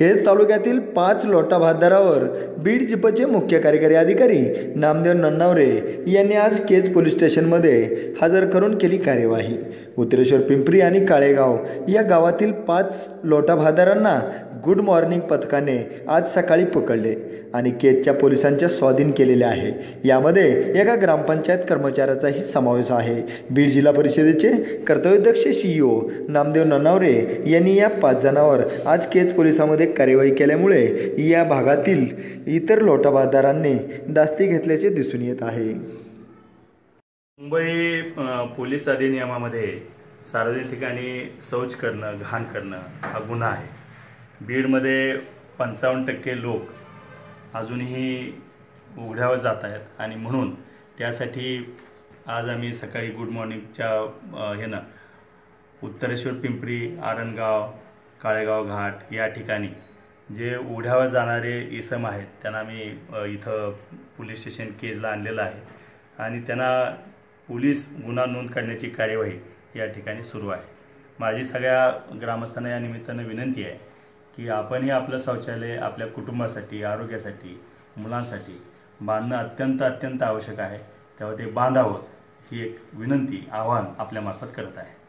केज तालुक्यातील पाच लोटा भातदारावर बीड जिपचे मुख्य कार्यकारी अधिकारी नामदेव नन्नावरे यांनी आज केज पोलीस स्टेशनमध्ये हजर करून केली कार्यवाही. उत्तरेश्वर पिंपरी आणि काळेगाव या गावातील पाच लोटा भातदारांना गुड मॉर्निंग पथकाने आज सकाळी पकडले आणि केजच्या पोलिसांच्या स्वाधीन केलेले आहे. यामध्ये एका ग्रामपंचायत कर्मचाऱ्याचाही समावेश आहे. बीड जिल्हा परिषदेचे कर्तव्यदक्ष सीईओ नामदेव ननावरे यांनी या पाच जणांवर आज केज पोलिसांमध्ये कार्यवाही केल्यामुळे या भागातील इतर लोटाबादारांनी दास्ती घेतल्याचे दिसून येत आहे. मुंबई पोलीस अधिनियमामध्ये सार्वजनिक ठिकाणी शौच करणं घाण करणं हा गुन्हा आहे. बीडमध्ये पंचावन्न टक्के लोक अजूनही उघड्यावर जात आहेत आणि म्हणून त्यासाठी आज आम्ही सकाळी गुड मॉर्निंगच्या ह्यानं उत्तरेश्वर पिंपरी आरणगाव काळेगाव घाट या ठिकाणी जे उघड्यावर जाणारे इसम आहेत त्यांना आम्ही इथं पोलीस स्टेशन केजला आणलेलं आहे आणि त्यांना पोलीस गुन्हा नोंद करण्याची कार्यवाही या ठिकाणी सुरू आहे. माझी सगळ्या ग्रामस्थांना या निमित्तानं विनंती आहे की आपणही आपलं शौचालय आपल्या कुटुंबासाठी आरोग्यासाठी मुलांसाठी बांधणं अत्यंत अत्यंत आवश्यक आहे. तेव्हा ते बांधावं ही एक विनंती आव्हान आपल्यामार्फत करत आहे.